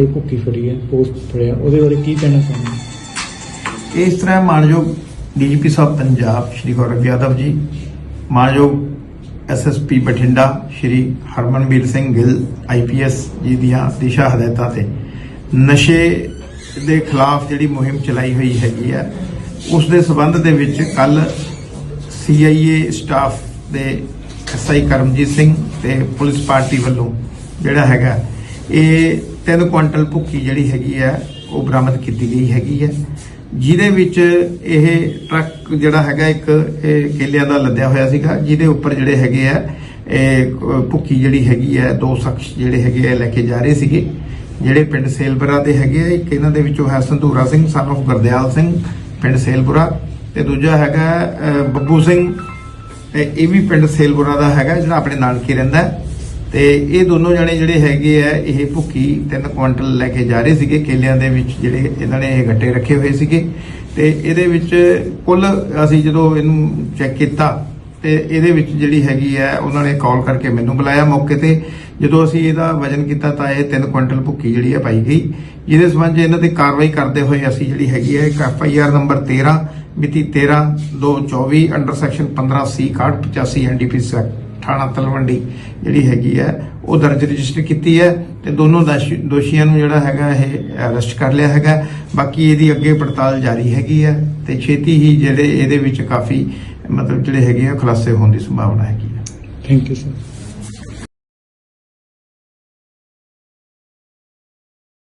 ਤੇ ਭੁੱਕੀ ਫੜੀ ਹੈ, ਪੋਸਟ ਫੜਿਆ। ਉਹਦੇ ਬਾਰੇ ਕੀ ਕਹਿਣਾ ਚਾਹੁੰਦੇ ਇਸ ਤਰ੍ਹਾਂ ਮਾਨਯੋਗ ਡੀਜੀਪੀ ਸਾਹਿਬ ਪੰਜਾਬ, ਸ਼੍ਰੀ ਗੌਰਵ ਯਾਦਵ ਜੀ, ਮਾਨਯੋਗ ਐਸਐਸਪੀ ਬਠਿੰਡਾ, ਸ਼੍ਰੀ ਹਰਮਨਵੀਰ ਸਿੰਘ ਗਿੱਲ ਆਈਪੀਐਸ ਜੀ ਦੀਆਂ ਦਿਸ਼ਾ ਹਦਾਇਤਾਂ ਤੇ। ਨਸ਼ੇ ਦੇ ਖਿਲਾਫ ਜਿਹੜੀ ਮੁਹਿੰਮ ਚਲਾਈ ਹੋਈ ਹੈਗੀ ਹੈ, ਉਸ ਦੇ ਸਬੰਧ ਦੇ ਵਿੱਚ ਕੱਲ ਸੀਆਈਏ ਸਟਾਫ ਦੇ ਐਸਆਈ ਕਰਮਜੀਤ ਸਿੰਘ ਤੇ ਪੁਲਿਸ ਪਾਰਟੀ ਵੱਲੋਂ ਜਿਹੜਾ ਹੈਗਾ, ਇਹ 3 ਕੁਇੰਟਲ ਭੁੱਕੀ ਜਿਹੜੀ ਹੈਗੀ ਹੈ, ਉਹ ਬਰਾਮਦ ਕੀਤੀ ਗਈ ਹੈਗੀ ਹੈ। ਜਿਹਦੇ ਵਿੱਚ ਇਹ ਟਰੱਕ ਜਿਹੜਾ ਹੈਗਾ, ਇੱਕ ਇਹ ਕੇਲਿਆਂ ਦਾ ਲੱਦਿਆ ਹੋਇਆ ਸੀਗਾ, ਜਿਹਦੇ ਉੱਪਰ ਜਿਹੜੇ ਹੈਗੇ ਆ, ਇਹ ਭੁੱਕੀ ਜਿਹੜੀ ਹੈਗੀ ਹੈ, ਦੋ ਸ਼ਖਸ ਜਿਹੜੇ ਹੈਗੇ ਆ, ਲੈ ਕੇ ਜਾ ਰਹੇ ਸੀਗੇ। ਜਿਹੜੇ ਪਿੰਡ ਸੇਲਪੁਰਾ ਦੇ ਹੈਗੇ ਆ, ਇੱਕ ਇਹਨਾਂ ਦੇ ਵਿੱਚੋਂ ਹੈ ਸੰਧੂਰਾ ਸਿੰਘ ਸਨ of ਗੁਰਦਿਆਲ ਸਿੰਘ, ਪਿੰਡ ਸੇਲਪੁਰਾ ਤੇ ਦੂਜਾ ਹੈਗਾ ਬੱਬੂ ਸਿੰਘ। ਇਹ ਵੀ ਪਿੰਡ ਸੇਲਪੁਰਾ ਦਾ ਹੈਗਾ, ਜਿਹੜਾ ਆਪਣੇ ਨਾਨਕੇ ਰਹਿੰਦਾ ਤੇ ਇਹ ਦੋਨੋਂ ਜਣੇ ਜਿਹੜੇ ਹੈਗੇ ਆ, ਇਹ ਭੁੱਕੀ 3 ਕੁਇੰਟਲ ਲੈ ਕੇ ਜਾ ਰਹੇ ਸੀਗੇ ਕੇਲਿਆਂ ਦੇ ਵਿੱਚ, ਜਿਹੜੇ ਇਹਨਾਂ ਨੇ ਇਹ ਗੱਟੇ ਰੱਖੇ ਹੋਏ ਸੀਗੇ। ਤੇ ਇਹਦੇ ਵਿੱਚ ਕੁੱਲ ਅਸੀਂ ਜਦੋਂ ਇਹਨੂੰ ਚੈੱਕ ਕੀਤਾ, ਤੇ ਇਹਦੇ ਵਿੱਚ ਜਿਹੜੀ ਹੈਗੀ ਹੈ ਉਹਨਾਂ ਨੇ ਕਾਲ ਕਰਕੇ ਮੈਨੂੰ ਬੁਲਾਇਆ ਮੌਕੇ ਤੇ। ਜਦੋਂ ਅਸੀਂ ਇਹਦਾ ਵਜ਼ਨ ਕੀਤਾ ਤਾਂ ਇਹ 3 ਕੁਇੰਟਲ ਭੁੱਕੀ ਜਿਹੜੀ ਹੈ ਪਾਈ ਗਈ। ਜਿਹਦੇ ਸੰਬੰਧ ਇਹਨਾਂ ਤੇ ਕਾਰਵਾਈ ਕਰਦੇ ਹੋਏ ਅਸੀਂ ਜਿਹੜੀ ਹੈਗੀ ਹੈ ਇੱਕ ਐਫ ਆਈ ਆਰ ਨੰਬਰ 13 ਮਿਤੀ 13 224 ਅੰਡਰ ਸੈਕਸ਼ਨ 15 ਸੀ 85 ਐਨਡੀਪੀ ਥਾਣਾ ਤਲਵੰਡੀ ਜਿਹੜੀ ਹੈਗੀ ਹੈ, ਉਹ ਦਰਜ ਰਜਿਸਟਰ ਕੀਤੀ ਹੈ ਤੇ ਦੋਨੋਂ ਦੋਸ਼ੀਆਂ ਨੂੰ ਜਿਹੜਾ ਹੈਗਾ ਇਹ ਅਰੈਸਟ ਕਰ ਲਿਆ ਹੈਗਾ। ਬਾਕੀ ਇਹਦੀ ਅੱਗੇ ਪੜਤਾਲ ਜਾਰੀ ਹੈਗੀ ਹੈ ਤੇ ਛੇਤੀ ਹੀ ਜਿਹੜੇ ਇਹਦੇ ਵਿੱਚ ਕਾਫੀ ਮਤਲਬ ਜਿਹੜੇ ਹੈਗੇ ਆ ਖੁਲਾਸੇ ਹੋਣ ਦੀ ਸੰਭਾਵਨਾ ਹੈਗੀ ਹੈ। Thank you sir